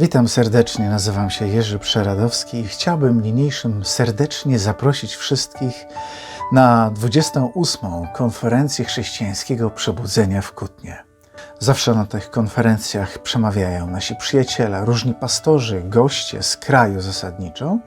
Witam serdecznie, nazywam się Jerzy Przeradowski i chciałbym niniejszym serdecznie zaprosić wszystkich na 28. konferencję chrześcijańskiego przebudzenia w Kutnie. Zawsze na tych konferencjach przemawiają nasi przyjaciele, różni pastorzy, goście z kraju zasadniczo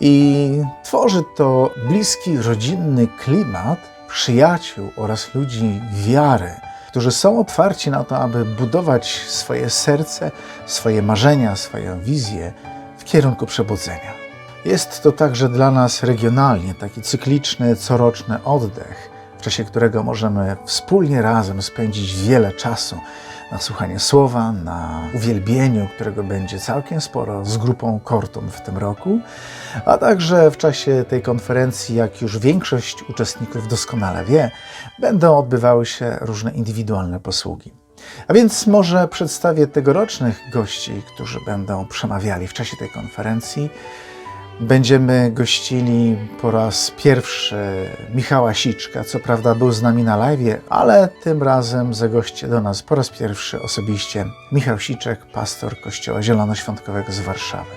i tworzy to bliski, rodzinny klimat przyjaciół oraz ludzi wiary, którzy są otwarci na to, aby budować swoje serce, swoje marzenia, swoją wizję w kierunku przebudzenia. Jest to także dla nas regionalnie taki cykliczny, coroczny oddech, w czasie którego możemy wspólnie razem spędzić wiele czasu na słuchanie słowa, na uwielbieniu, którego będzie całkiem sporo z grupą Kortum w tym roku, a także w czasie tej konferencji, jak już większość uczestników doskonale wie, będą odbywały się różne indywidualne posługi. A więc może przedstawię tegorocznych gości, którzy będą przemawiali w czasie tej konferencji. Będziemy gościli po raz pierwszy Michała Siczka. Co prawda był z nami na live, ale tym razem zagości do nas po raz pierwszy osobiście Michał Siczek, pastor Kościoła Zielonoświątkowego z Warszawy.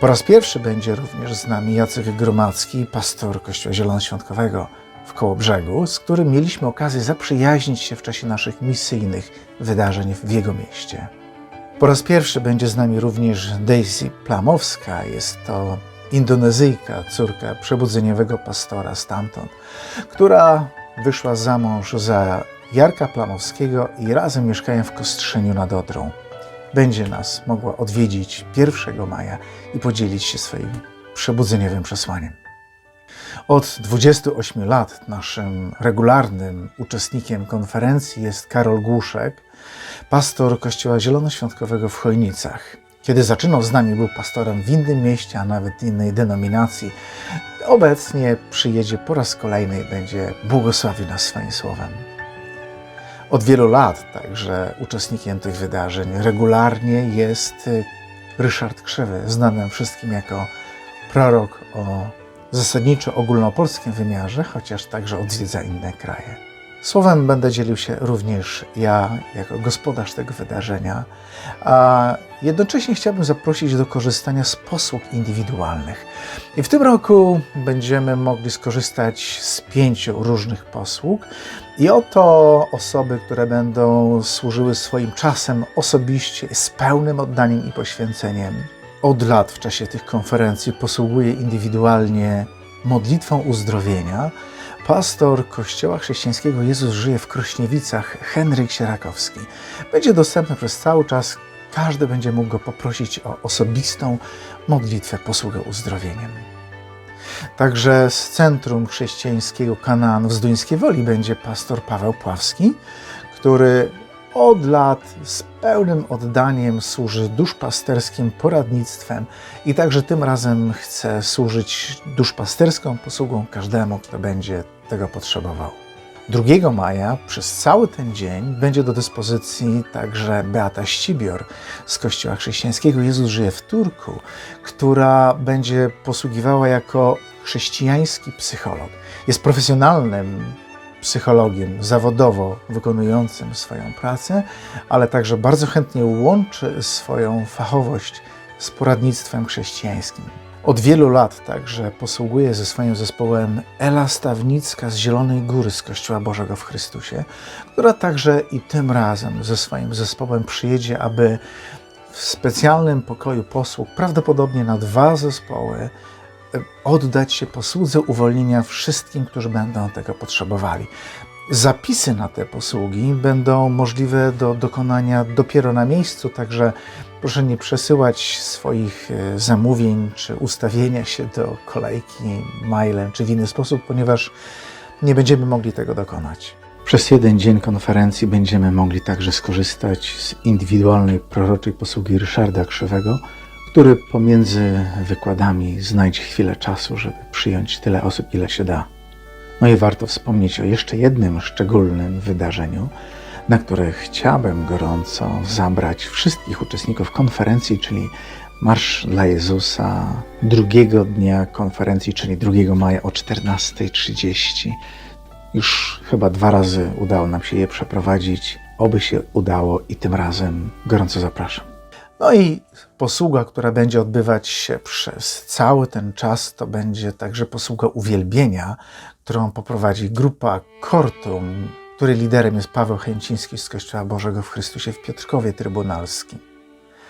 Po raz pierwszy będzie również z nami Jacek Gromacki, pastor Kościoła Zielonoświątkowego w Kołobrzegu, z którym mieliśmy okazję zaprzyjaźnić się w czasie naszych misyjnych wydarzeń w jego mieście. Po raz pierwszy będzie z nami również Daisy Plamowska. Jest to Indonezyjka, córka przebudzeniowego pastora stamtąd, która wyszła za mąż za Jarka Plamowskiego i razem mieszkają w Kostrzeniu nad Odrą. Będzie nas mogła odwiedzić 1 maja i podzielić się swoim przebudzeniowym przesłaniem. Od 28 lat naszym regularnym uczestnikiem konferencji jest Karol Głuszek, pastor Kościoła Zielonoświątkowego w Chojnicach. Kiedy zaczynał z nami, był pastorem w innym mieście, a nawet innej denominacji. Obecnie przyjedzie po raz kolejny i będzie błogosławił nas swoim słowem. Od wielu lat także uczestnikiem tych wydarzeń regularnie jest Ryszard Krzywy, znany wszystkim jako prorok o zasadniczo ogólnopolskim wymiarze, chociaż także odwiedza inne kraje. Słowem będę dzielił się również ja, jako gospodarz tego wydarzenia, a jednocześnie chciałbym zaprosić do korzystania z posług indywidualnych. I w tym roku będziemy mogli skorzystać z pięciu różnych posług. I oto osoby, które będą służyły swoim czasem osobiście, z pełnym oddaniem i poświęceniem. Od lat w czasie tych konferencji posługuję indywidualnie modlitwą uzdrowienia pastor Kościoła Chrześcijańskiego Jezus żyje w Krośniewicach, Henryk Sierakowski. Będzie dostępny przez cały czas. Każdy będzie mógł go poprosić o osobistą modlitwę, posługę uzdrowieniem. Także z Centrum Chrześcijańskiego Kanaan w Zduńskiej Woli będzie pastor Paweł Pławski, który od lat z pełnym oddaniem służy duszpasterskim poradnictwem i także tym razem chce służyć duszpasterską posługą każdemu, kto będzie tego potrzebował. 2 maja przez cały ten dzień będzie do dyspozycji także Beata Ścibior z Kościoła Chrześcijańskiego Jezus żyje w Turku, która będzie posługiwała jako chrześcijański psycholog. Jest profesjonalnym psychologiem zawodowo wykonującym swoją pracę, ale także bardzo chętnie łączy swoją fachowość z poradnictwem chrześcijańskim. Od wielu lat także posługuje ze swoim zespołem Ela Stawnicka z Zielonej Góry z Kościoła Bożego w Chrystusie, która także i tym razem ze swoim zespołem przyjedzie, aby w specjalnym pokoju posług, prawdopodobnie na dwa zespoły, oddać się posłudze uwolnienia wszystkim, którzy będą tego potrzebowali. Zapisy na te posługi będą możliwe do dokonania dopiero na miejscu, także proszę nie przesyłać swoich e, zamówień czy ustawienia się do kolejki mailem czy w inny sposób, ponieważ nie będziemy mogli tego dokonać. Przez jeden dzień konferencji będziemy mogli także skorzystać z indywidualnej proroczej posługi Ryszarda Krzywego, który pomiędzy wykładami znajdzie chwilę czasu, żeby przyjąć tyle osób, ile się da. No i warto wspomnieć o jeszcze jednym szczególnym wydarzeniu, na które chciałbym gorąco zabrać wszystkich uczestników konferencji, czyli Marsz dla Jezusa drugiego dnia konferencji, czyli 2 maja o 14.30. Już chyba dwa razy udało nam się je przeprowadzić. Oby się udało i tym razem gorąco zapraszam. No i posługa, która będzie odbywać się przez cały ten czas, to będzie także posługa uwielbienia, którą poprowadzi grupa Kortum, której liderem jest Paweł Chęciński z Kościoła Bożego w Chrystusie w Piotrkowie Trybunalskim.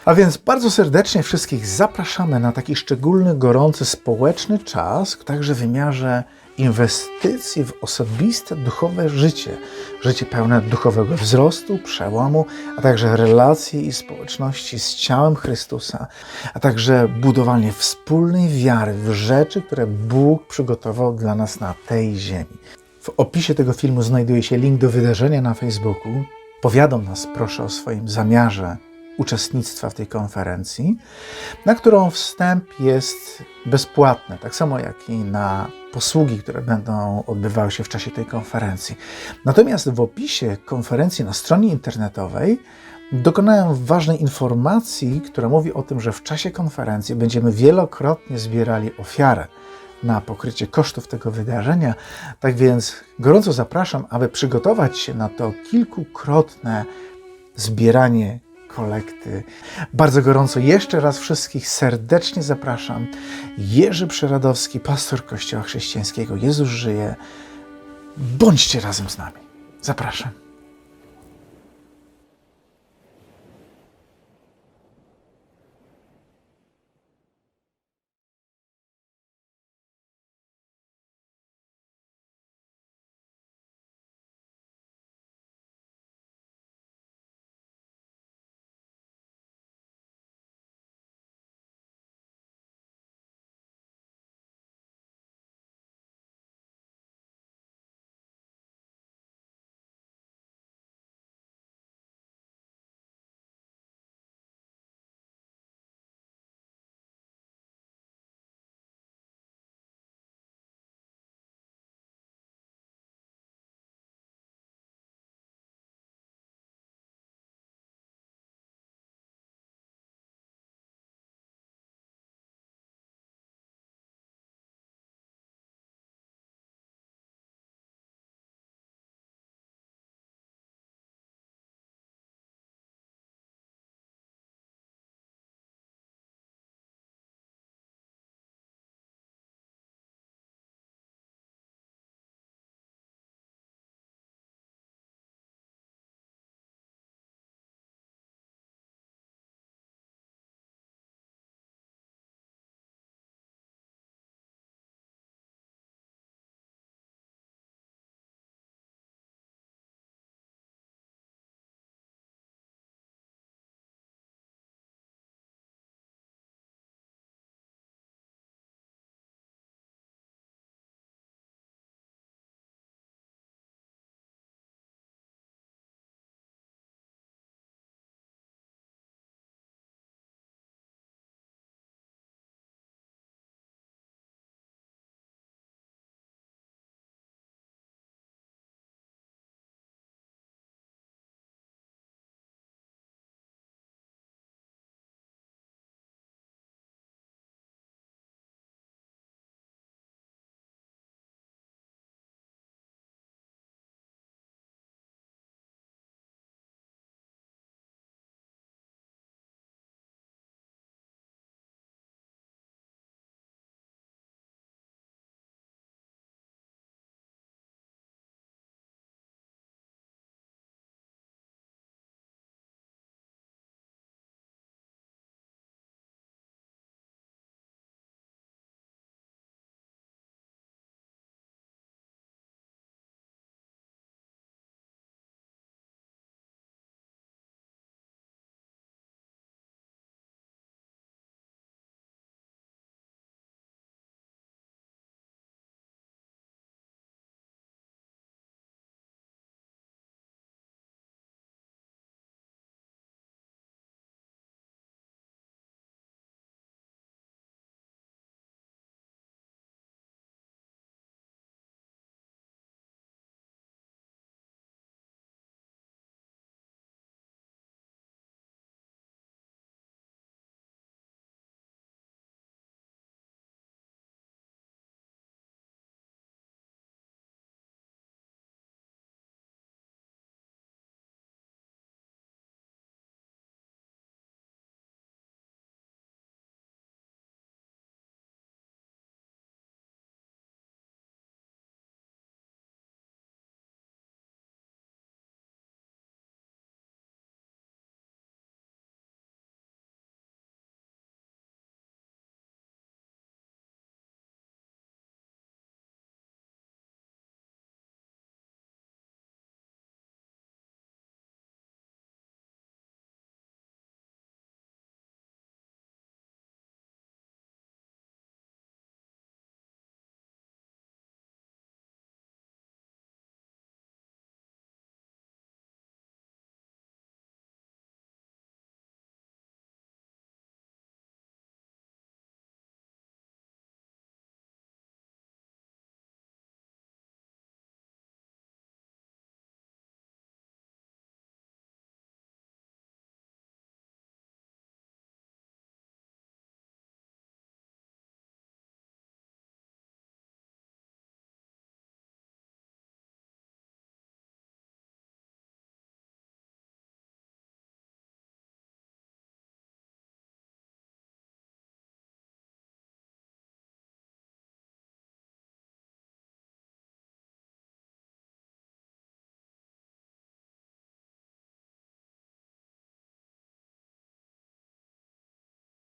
A więc bardzo serdecznie wszystkich zapraszamy na taki szczególny, gorący, społeczny czas, także w wymiarze inwestycji w osobiste, duchowe życie. Życie pełne duchowego wzrostu, przełomu, a także relacji i społeczności z ciałem Chrystusa, a także budowanie wspólnej wiary w rzeczy, które Bóg przygotował dla nas na tej ziemi. W opisie tego filmu znajduje się link do wydarzenia na Facebooku. Powiadom nas proszę o swoim zamiarze uczestnictwa w tej konferencji, na którą wstęp jest bezpłatny, tak samo jak i na posługi, które będą odbywały się w czasie tej konferencji. Natomiast w opisie konferencji na stronie internetowej dokonałem ważnej informacji, która mówi o tym, że w czasie konferencji będziemy wielokrotnie zbierali ofiarę na pokrycie kosztów tego wydarzenia. Tak więc gorąco zapraszam, aby przygotować się na to kilkukrotne zbieranie kolekty. Bardzo gorąco jeszcze raz wszystkich serdecznie zapraszam. Jerzy Przeradowski, pastor Kościoła Chrześcijańskiego. Jezus żyje. Bądźcie razem z nami. Zapraszam.